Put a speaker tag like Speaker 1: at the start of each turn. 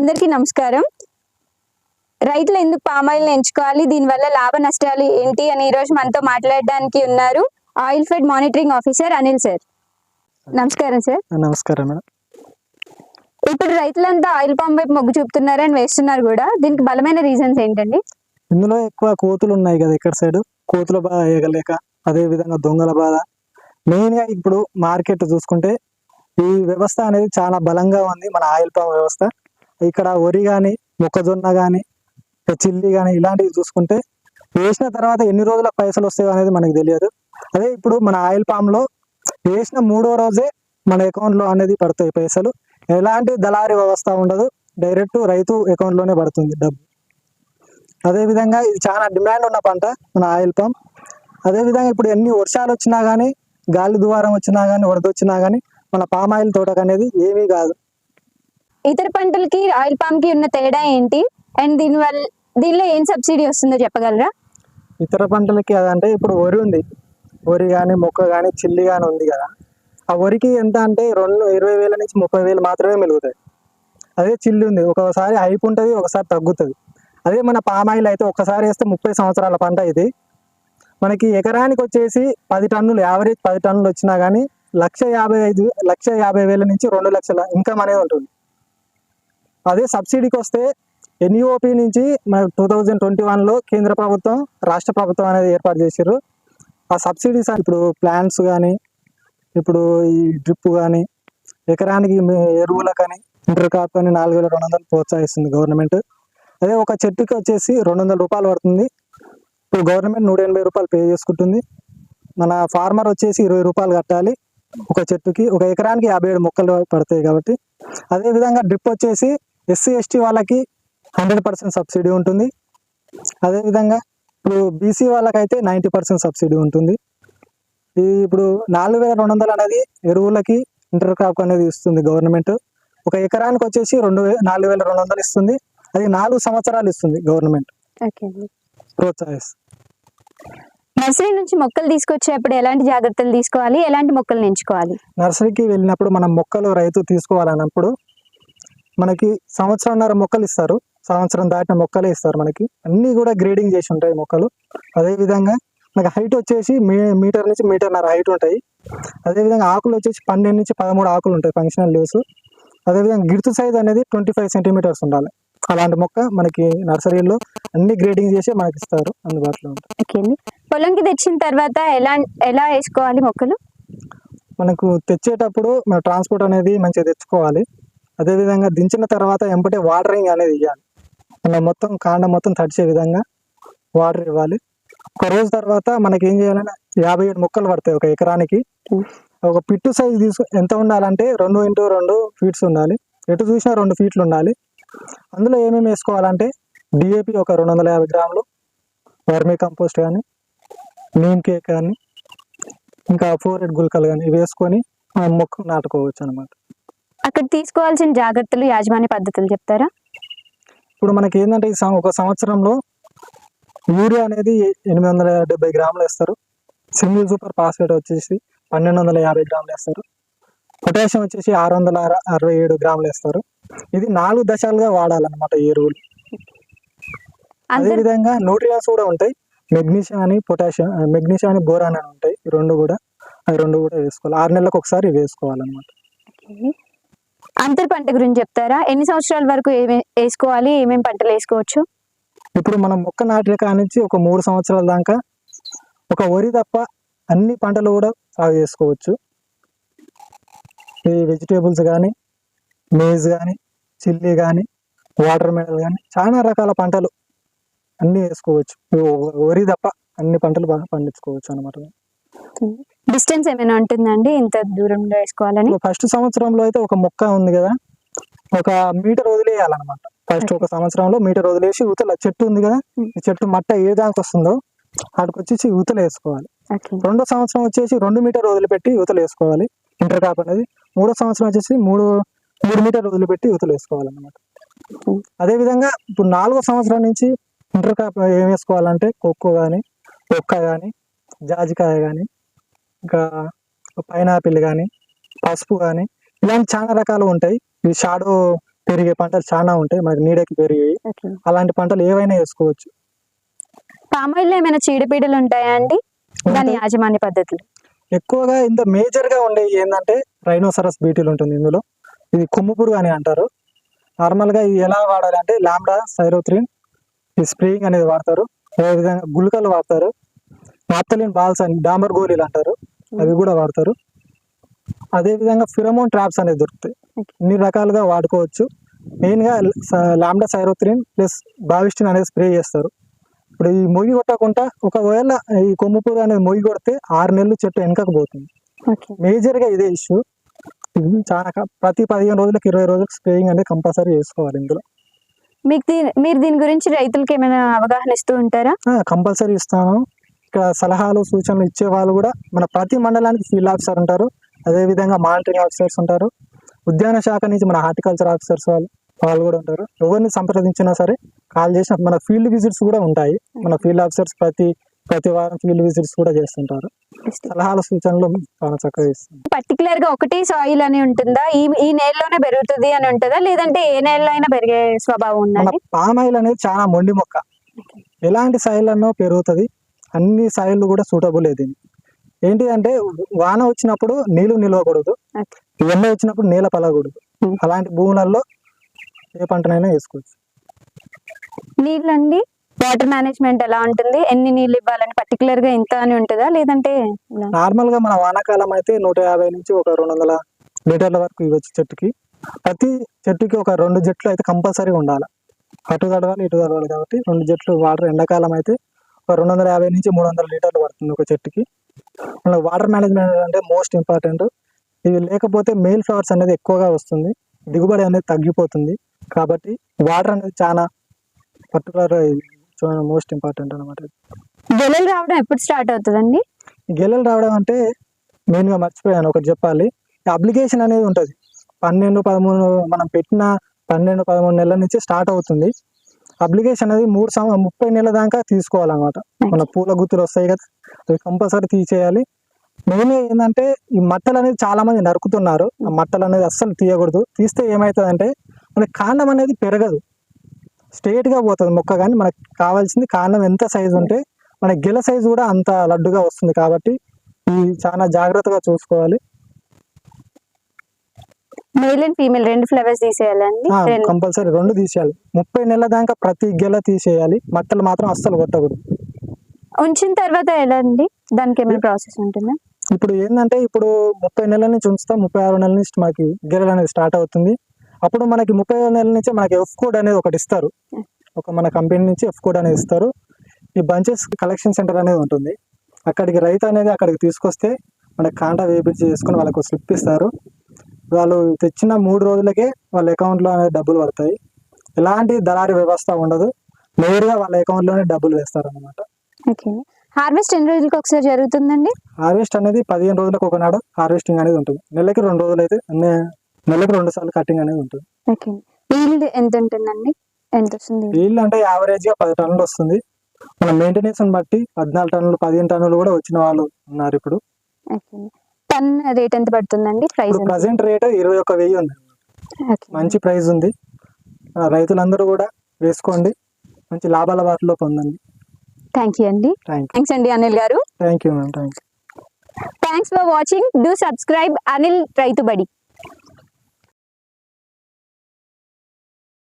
Speaker 1: అందరికీ నమస్కారం. రైతులు ఎందుకు పామాయిల్ ఎంచుకోవాలి? దీనివల్ల లాభ నష్టాలు ఏంటి? అని ఈ రోజు మనతో మాట్లాడడానికి ఉన్నారు oil fed monitoring officer Anil sir. నమస్కారం సార్.
Speaker 2: నమస్కారం మేడం.
Speaker 1: ఇప్పుడు రైతులంతా ఆయిల్ పామ్ వైపు మొగ్గు చూపుతున్నారు అని వేస్తున్నారు కూడా. దీనికి బలమైన రీజన్స్ ఏంటండి?
Speaker 2: ఇందులో ఎక్కువ కోతులు ఉన్నాయి కదా ఇక్కడ సైడ్. కోతుల బాధ ఏగలేక అదే విధంగా దొంగల బాధ. మెయిన్గా ఇప్పుడు మార్కెట్ చూసుకుంటే ఈ వ్యవస్థ అనేది చాలా బలంగా ఉంది మన ఆయిల్ పామ్ వ్యవస్థ. ఇక్కడ వరి కానీ మొక్కజొన్న కానీ చిల్లి కానీ ఇలాంటివి చూసుకుంటే వేసిన తర్వాత ఎన్ని రోజుల పైసలు వస్తాయో అనేది మనకు తెలియదు. అదే ఇప్పుడు మన ఆయిల్ పామ్లో వేసిన మూడో రోజే మన అకౌంట్లో అనేది పడతాయి పైసలు. ఎలాంటి దళారీ వ్యవస్థ ఉండదు. డైరెక్ట్ రైతు అకౌంట్లోనే పడుతుంది డబ్బు. అదేవిధంగా ఇది చాలా డిమాండ్ ఉన్న పంట మన ఆయిల్ పామ్. అదేవిధంగా ఇప్పుడు ఎన్ని వర్షాలు వచ్చినా కానీ గాలి ద్వారం వచ్చినా కానీ వరద వచ్చినా కానీ మన పామ్ ఆయిల్ తోటకు అనేది ఏమీ కాదు.
Speaker 1: ఇతర పంటలకి ఆయిల్ పామ్కి ఉన్న తేడా ఏంటి? అండ్ దీనివల్ల దీనిలో ఏం సబ్సిడీ వస్తుందో చెప్పగలరా?
Speaker 2: ఇతర పంటలకి అదంటే ఇప్పుడు వరి ఉంది. వరి కానీ మొక్క కానీ చిల్లి కానీ ఉంది కదా. ఆ వరికి ఎంత అంటే రెండు ఇరవై వేల నుంచి ముప్పై వేలు మాత్రమే మెలుగుతాయి అదే చిల్లి ఉంది. ఒకసారి హైప్ ఉంటుంది ఒకసారి తగ్గుతుంది. అదే మన పామాయిల్ అయితే ఒకసారి వేస్తే ముప్పై సంవత్సరాల పంట ఇది. మనకి ఎకరానికి వచ్చేసి పది టన్నులు యావరేజ్ పది టన్నులు వచ్చినా కానీ లక్ష యాభై ఐదు లక్ష యాభై వేల నుంచి రెండు లక్షల ఇన్కమ్ అనేది ఉంటుంది. అదే సబ్సిడీకి వస్తే ఎన్ఈఓపి నుంచి మన టూ థౌజండ్ ట్వంటీ వన్లో కేంద్ర ప్రభుత్వం రాష్ట్ర ప్రభుత్వం అనేది ఏర్పాటు చేశారు ఆ సబ్సిడీస్ ఇప్పుడు ప్లాంట్స్ కానీ ఇప్పుడు ఈ డ్రిప్ కానీ ఎకరానికి ఎరువుల ఎరువులకని ఇంటర్ కాప్ కానీ నాలుగు వేల రెండు వందలు ప్రోత్సహిస్తుంది గవర్నమెంట్. అదే ఒక చెట్టుకి వచ్చేసి రెండు వందల రూపాయలు పడుతుంది. ఇప్పుడు గవర్నమెంట్ నూట ఎనభై రూపాయలు పే చేసుకుంటుంది. మన ఫార్మర్ వచ్చేసి ఇరవై రూపాయలు కట్టాలి. ఒక చెట్టుకి ఒక ఎకరానికి యాభై ఏడు మొక్కలు పడతాయి కాబట్టి. అదేవిధంగా డ్రిప్ వచ్చేసి ఎస్సీ ఎస్టీ వాళ్ళకి హండ్రెడ్ పర్సెంట్ సబ్సిడీ ఉంటుంది. అదే విధంగా ఇప్పుడు బీసీ వాళ్ళకైతే నైంటీ పర్సెంట్ సబ్సిడీ ఉంటుంది. ఈ ఇప్పుడు నాలుగు వేల రెండు వందలు అనేది ఎరువులకి ఇంటర్ క్రాప్ అనేది ఇస్తుంది గవర్నమెంట్. ఒక ఎకరానికి వచ్చేసి రెండు నాలుగు వేల రెండు వందలు ఇస్తుంది. అది నాలుగు సంవత్సరాలు ఇస్తుంది గవర్నమెంట్. ప్రోత్సహిస్తుంది
Speaker 1: నర్సరీ నుంచి మొక్కలు తీసుకొచ్చేప్పుడు ఎలాంటి జాగ్రత్తలు తీసుకోవాలి? ఎలాంటి మొక్కలు ఎంచుకోవాలి?
Speaker 2: నర్సరీకి వెళ్ళినప్పుడు మనం మొక్కలు రైతు తీసుకోవాలన్నప్పుడు మనకి సంవత్సరంన్నర మొక్కలు ఇస్తారు. సంవత్సరం దాటిన మొక్కలే ఇస్తారు మనకి. అన్నీ కూడా గ్రేడింగ్ చేసి ఉంటాయి మొక్కలు. అదే విధంగా మనకి హైట్ వచ్చేసి మీ మీటర్ నుంచి మీటర్న్నర హైట్ ఉంటాయి. అదే విధంగా ఆకులు వచ్చేసి పన్నెండు నుంచి పదమూడు ఆకులు ఉంటాయి ఫంక్షనల్ లీవ్స్ అదేవిధంగా గిడుతు సైజ్ అనేది ట్వంటీ ఫైవ్ సెంటీమీటర్స్ ఉండాలి. అలాంటి మొక్క మనకి నర్సరీలో అన్ని గ్రేడింగ్ చేసి మనకి ఇస్తారు. అందుబాటులో ఉంటాయి.
Speaker 1: పొలంకి తెచ్చిన తర్వాత ఎలా ఎలా వేసుకోవాలి మొక్కలు?
Speaker 2: మనకు తెచ్చేటప్పుడు మన ట్రాన్స్పోర్ట్ అనేది మంచిగా తెచ్చుకోవాలి. అదేవిధంగా దించిన తర్వాత ఎంపటే వాటరింగ్ అనేది ఇవ్వాలి మన మొత్తం కాండం మొత్తం తడిచే విధంగా వాటర్ ఇవ్వాలి. ఒక రోజు తర్వాత మనకి ఏం చేయాలంటే యాభై ఏడు మొక్కలు పడతాయి ఒక ఎకరానికి. ఒక పిట్టు సైజ్ తీసుకు ఎంత ఉండాలంటే రెండు ఇంటూ రెండు ఫీట్స్ ఉండాలి. ఎటు చూసినా రెండు ఫీట్లు ఉండాలి. అందులో ఏమేమి వేసుకోవాలంటే డిఏపి ఒక రెండు వందల యాభై గ్రాములు వర్మీ కంపోస్ట్ కానీ నీమ్ కేక్ కానీ ఇంకా ఫోర్ ఎడ్ గుల్కలు కానీ ఇవి వేసుకొని ఆ మొక్క నాటుకోవచ్చు అనమాట
Speaker 1: అక్కడ తీసుకోవాల్సిన జాగ్రత్తలు యాజమాన్య పద్ధతులు చెప్తారా?
Speaker 2: ఇప్పుడు మనకి ఏంటంటే ఈ ఒక సంవత్సరంలో యూరియా అనేది ఎనిమిది వందల డెబ్బై గ్రాములు వేస్తారు. సింగిల్ సూపర్ ఫాస్ఫేట్ వచ్చేసి పన్నెండు వందల యాభై గ్రాములు వేస్తారు. పొటాషియం వచ్చేసి ఆరు వందల అర- అరవై ఏడు గ్రాములు వేస్తారు. ఇది నాలుగు దశలుగా వాడాలన్నమాట ఈ ఎరువులు. అదే
Speaker 1: అందరు
Speaker 2: విధంగా న్యూట్రియన్స్ కూడా ఉంటాయి. మెగ్నీషియం అని పొటాషియం మెగ్నీషియం అని బోరాన్ అని ఉంటాయి. రెండు కూడా అవి రెండు కూడా వేసుకోవాలి. ఆరు నెలలకు ఒకసారి వేసుకోవాలన్నమాట.
Speaker 1: అంతర్ పంట గురించి చెప్తారా? ఎన్ని సంవత్సరాల వరకు వేసుకోవాలి? ఏమేమి పంటలు వేసుకోవచ్చు?
Speaker 2: ఇప్పుడు మనం మొక్క నాటిన కాడ నుంచి ఒక మూడు సంవత్సరాల దాకా ఒక వరి తప్ప అన్ని పంటలు కూడా సాగు చేసుకోవచ్చు. ఈ వెజిటేబుల్స్ కానీ మేజ్ కానీ చిల్లీ కానీ వాటర్ మెడల్ కానీ చాలా రకాల పంటలు అన్నీ వేసుకోవచ్చు. వరి తప్ప అన్ని పంటలు బాగా పండించుకోవచ్చు అనమాట
Speaker 1: డిస్టెన్స్ ఏమైనా ఉంటుందండి? ఇంత దూరంలో వేసుకోవాలని?
Speaker 2: ఫస్ట్ సంవత్సరంలో అయితే ఒక మొక్క ఉంది కదా ఒక మీటర్ వదిలేయాలన్నమాట. ఫస్ట్ ఒక సంవత్సరంలో మీటర్ వదిలేసి ఊతల చెట్టు ఉంది కదా ఈ చెట్టు మట్ట ఏ దానికి వస్తుందో అక్కడికి వచ్చేసి ఊతలు వేసుకోవాలి. రెండో సంవత్సరం వచ్చేసి రెండు మీటర్ వదిలిపెట్టి యువతలు వేసుకోవాలి. ఇంటర్ కాప్ అనేది. మూడో సంవత్సరం వచ్చేసి మూడు మూడు మీటర్ వదిలిపెట్టి యువతలు వేసుకోవాలన్నమాట.
Speaker 1: Hmm.
Speaker 2: అదే విధంగా ఇప్పుడు నాలుగో సంవత్సరం నుంచి ఇంటర్ కాప్ ఏం వేసుకోవాలంటే కొక్కో కానీ ఒక్క కానీ జాజికాయ కానీ ఇంకా పైనాపిల్ కానీ పసుపు కానీ ఇలాంటి చాలా రకాలు ఉంటాయి. ఈ షాడో పెరిగే పంటలు చాలా ఉంటాయి. మనకి నీడకి పెరిగాయి
Speaker 1: ఓకే.
Speaker 2: అలాంటి పంటలు ఏవైనా వేసుకోవచ్చు.
Speaker 1: పామాయిల్ ఏమైనా చీడపీడలు ఉంటాయా అండి? దాని. యాజమాన్య పద్ధతులు.
Speaker 2: ఎక్కువగా ఇంత మేజర్గా ఉండేది ఏంటంటే రైనోసరస్ బీటిల్ ఉంటుంది ఇందులో. ఇది కొమ్ము పురుగు అని అంటారు. నార్మల్గా ఇది ఎలా వాడాలి అంటే లాంబ్డా సైరోత్రిన్ ఈ స్ప్రేయింగ్ అనేది వాడతారు. అదేవిధంగా గుళికలు వాడతారు. నాప్తలిన్ బాల్స్ అని డాంబర్ గోళీలు అంటారు. అవి కూడా వాడతారు. అదే విధంగా ఫిరమోన్ ట్రాప్స్ అనేది దొరుకుతాయి. ఇన్ని రకాలుగా వాడుకోవచ్చు. మెయిన్గా లాంబ్డా సైరోత్రిన్ ప్లస్ బావిస్టిన్ అనేది స్ప్రే చేస్తారు. ఇప్పుడు ఈ మొగి కొట్టకుండా ఒకవేళ ఈ కొమ్ము పురుగు అనేది మొగి కొడితే ఆరు నెలలు చెట్టు వెనకకు పోతుంది.
Speaker 1: ఓకే.
Speaker 2: మేజర్గా ఇదే ఇష్యూ చాలా ప్రతి పదిహేను రోజులకు ఇరవై రోజులకు స్ప్రేయింగ్ అనేది కంపల్సరీ చేసుకోవాలి ఇందులో.
Speaker 1: మీకు దీని మీరు దీని గురించి రైతులకి ఏమైనా అవగాహన ఇస్తూ ఉంటారా?
Speaker 2: కంపల్సరీ ఇస్తాను. ఇక్కడ సలహాలు సూచనలు ఇచ్చే వాళ్ళు కూడా మన ప్రతి మండలానికి ఫీల్డ్ ఆఫీసర్ ఉంటారు. అదే విధంగా మానిటరింగ్ ఆఫీసర్స్ ఉంటారు. ఉద్యాన శాఖ నుంచి మన హార్టికల్చర్ ఆఫీసర్స్ వాళ్ళు వాళ్ళు కూడా ఉంటారు. ఎవరిని సంప్రదించినా సరే కాల్ చేసిన మన ఫీల్డ్ విజిట్స్ కూడా ఉంటాయి. మన ఫీల్డ్ ఆఫీసర్స్ ప్రతి ప్రతి వారం ఫీల్డ్ విజిట్స్ కూడా చేస్తుంటారు. సలహాలు సూచనలు చాలా చక్కగా ఇస్తారు
Speaker 1: పర్టికులర్గా ఒకటే సాయిల్ అని ఉంటుందా? ఈ ఈ నేలలోనే పెరుగుతుంది అని ఉంటుందా? లేదంటే ఏ నేలలో అయినా పెరిగే స్వభావం ఉందండి?
Speaker 2: పామ్ ఆయిల్ అనేది చాలా మొండి మొక్క. ఎలాంటి సాయిల్లో పెరుగుతుంది. అన్ని సాయిల్ కూడా సూటబుల్ దీనికి. ఏంటి అంటే వాన వచ్చినప్పుడు నీళ్ళు నిలవకూడదు. ఎండ వచ్చినప్పుడు నీళ్ళ పలకూడదు. అలాంటి భూములలో ఏ పంటనైనా వేసుకోవచ్చు.
Speaker 1: నీళ్ళండి వాటర్ మేనేజ్మెంట్ ఎలా ఉంటుంది? ఎన్ని నీళ్ళు ఇవ్వాలని పర్టికులర్గా ఇంత అని ఉంటుందా? లేదంటే?
Speaker 2: నార్మల్గా మన వానాకాలం అయితే నూట యాభై నుంచి ఒక రెండు వందల లీటర్ల వరకు ఇవ్వచ్చు చెట్టుకి. ప్రతి చెట్టుకి ఒక రెండు జట్లు అయితే కంపల్సరీ ఉండాలి. అటు తడవాలి ఇటు తడవాలి కాబట్టి రెండు జట్లు వాటర్ ఎండాకాలం అయితే రెండు వందల యాభై నుంచి మూడు వందల లీటర్లు పడుతుంది ఒక చెట్టుకి. మనకి వాటర్ మేనేజ్మెంట్ అంటే మోస్ట్ ఇంపార్టెంట్. ఇవి లేకపోతే మేల్ ఫ్లవర్స్ అనేది ఎక్కువగా వస్తుంది. దిగుబడి అనేది తగ్గిపోతుంది. కాబట్టి వాటర్ అనేది చాలా పర్టికులర్ మోస్ట్ ఇంపార్టెంట్ అనమాట
Speaker 1: గెలలు రావడం ఎప్పుడు స్టార్ట్ అవుతుందండి?
Speaker 2: గెలలు రావడం అంటే మెయిన్గా మర్చిపోయాను ఒకటి చెప్పాలి. అప్లికేషన్ అనేది ఉంటుంది. పన్నెండు పదమూడు మనం పెట్టిన పన్నెండు పదమూడు నెలల నుంచి స్టార్ట్ అవుతుంది. అప్లికేషన్ అనేది మూడు సంవ ముప్పై నెలల దాకా తీసుకోవాలన్నమాట. మన పూల గుత్తులు వస్తాయి కదా అవి కంపల్సరీ తీసేయాలి. మెయిన్ ఏంటంటే ఈ మట్టలు అనేది చాలా మంది నరుకుతున్నారు. ఆ మట్టలు అనేది అస్సలు తీయకూడదు. తీస్తే ఏమవుతుందంటే మనకి కాండం అనేది పెరగదు. స్ట్రేట్గా పోతుంది మొక్క కానీ మనకి కావాల్సింది కాండం ఎంత సైజు ఉంటే మన గిల సైజు కూడా అంత లడ్డుగా వస్తుంది కాబట్టి ఈ చాలా జాగ్రత్తగా చూసుకోవాలి.
Speaker 1: మేల్ అండ్ ఫీమేల్ రెండు ఫ్లవర్స్ తీసేయాలండి.
Speaker 2: కంపల్సరీ రెండు. తీసేయాలి. ముప్పై నెలల దాకా ప్రతి గెల తీసేయాలి. మట్టలు మాత్రం అస్సలు కొట్టకూడదు.
Speaker 1: ఉంచిన తర్వాత ఎలా అండి? దానికి ఏమైనా ప్రాసెస్ ఉంటుందా?
Speaker 2: ఇప్పుడు ఏంటంటే ఇప్పుడు ముప్పై నెలల నుంచి ఉంచుతాం. ముప్పై ఆరు నెలల నుంచి మనకి గెలలు అనేది స్టార్ట్ అవుతుంది. అప్పుడు మనకి ముప్పై ఆరు నెలల నుంచి మనకి ఎఫ్ కోడ్ అనేది ఒకటి ఇస్తారు. ఒక మన కంపెనీ నుంచి ఎఫ్ కోడ్ అనేది ఇస్తారు. ఈ బంచెస్ కలెక్షన్ సెంటర్ అనేది ఉంటుంది. అక్కడికి రైతు అనేది అక్కడికి తీసుకొస్తే మనకి కాంటా వేపించి చేసుకుని వాళ్ళకు స్లిప్ ఇస్తారు. వాళ్ళు తెచ్చిన మూడు రోజులకే వాళ్ళ అకౌంట్లో అనేది డబ్బులు పడతాయి. ఎలాంటి దళారీ వ్యవస్థ ఉండదు. నేరుగా వాళ్ళ అకౌంట్లోనే డబ్బులు వేస్తారు అనమాట
Speaker 1: ఓకే. హార్వెస్ట్ ఎన్ని రోజులకి ఒకసారి జరుగుతుందండి?
Speaker 2: హార్వెస్ట్ అనేది పదిహేను రోజులకు ఒకనాడు హార్వెస్టింగ్ అనేది ఉంటుంది. నెలకి రెండు రోజులు అయితే నెలకి రెండు సార్లు కటింగ్ అనేది ఉంటుంది.
Speaker 1: ఓకే. ఈల్డ్ ఎంత ఉంటుందండి? ఎంత వస్తుంది?
Speaker 2: వీళ్ళు అంటే యావరేజ్గా పది టన్నులు వస్తుంది. మన మెయింటెనెన్స్ బట్టి పద్నాలుగు టన్నులు పదిహేను టన్నులు కూడా వచ్చిన వాళ్ళు ఉన్నారు ఇప్పుడు.
Speaker 1: ఓకే. టన్ రేట్ ఎంత పడుతుందండి ప్రైస్
Speaker 2: ప్రజెంట్ రేట్ ఇరవై ఒక్క వెయ్యి ఉంది. మంచి ప్రైస్ ఉంది. రైతులందరూ కూడా వేసుకోండి. మంచి లాభాల వాటిలో పొందండి.
Speaker 1: థ్యాంక్ యూ అండి. థ్యాంక్స్ అండి Anil garu.
Speaker 2: Thank you ma'am thank you
Speaker 1: thanks for watching do subscribe Anil Rythubadi